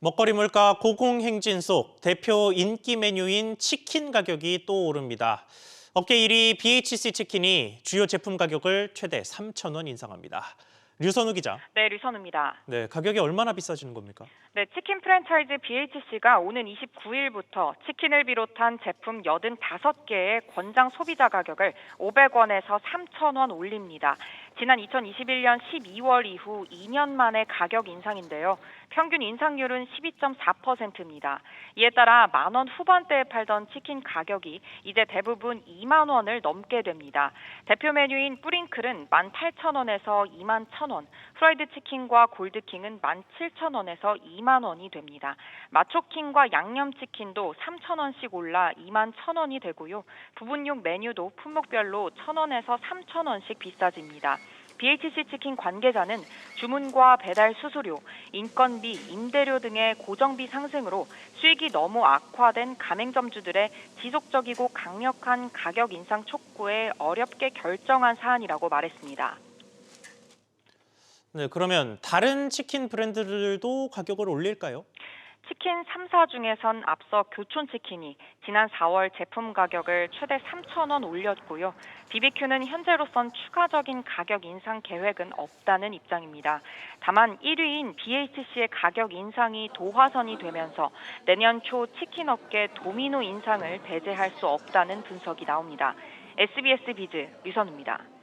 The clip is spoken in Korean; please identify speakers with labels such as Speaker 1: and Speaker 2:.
Speaker 1: 먹거리 물가 고공행진 속 대표 인기 메뉴인 치킨 가격이 또 오릅니다. 업계 1위 BHC 치킨이 주요 제품 가격을 최대 3천 원 인상합니다. 류선우 기자.
Speaker 2: 네, 류선우입니다.
Speaker 1: 네, 가격이 얼마나 비싸지는 겁니까?
Speaker 2: 네, 치킨 프랜차이즈 BHC가 오는 29일부터 치킨을 비롯한 제품 85개의 권장 소비자 가격을 500원에서 3,000원 올립니다. 지난 2021년 12월 이후 2년 만의 가격 인상인데요. 평균 인상률은 12.4%입니다. 이에 따라 만 원 후반대에 팔던 치킨 가격이 이제 대부분 2만 원을 넘게 됩니다. 대표 메뉴인 뿌링클은 18,000원에서 21,000원, 프라이드 치킨과 골드킹은 17,000원에서 2만 원이 됩니다. 마초킹과 양념치킨도 3,000원씩 올라 2만 1,000원이 되고요. 부분용 메뉴도 품목별로 1,000원에서 3,000원씩 비싸집니다. BHC 치킨 관계자는 주문과 배달 수수료, 인건비, 임대료 등의 고정비 상승으로 수익이 너무 악화된 가맹점주들의 지속적이고 강력한 가격 인상 촉구에 어렵게 결정한 사안이라고 말했습니다.
Speaker 1: 네, 그러면 다른 치킨 브랜드들도 가격을 올릴까요?
Speaker 2: 치킨 3사 중에선 앞서 교촌치킨이 지난 4월 제품 가격을 최대 3,000원 올렸고요. BBQ는 현재로선 추가적인 가격 인상 계획은 없다는 입장입니다. 다만 1위인 BHC의 가격 인상이 도화선이 되면서 내년 초 치킨 업계 도미노 인상을 배제할 수 없다는 분석이 나옵니다. SBS 비즈 류선우입니다.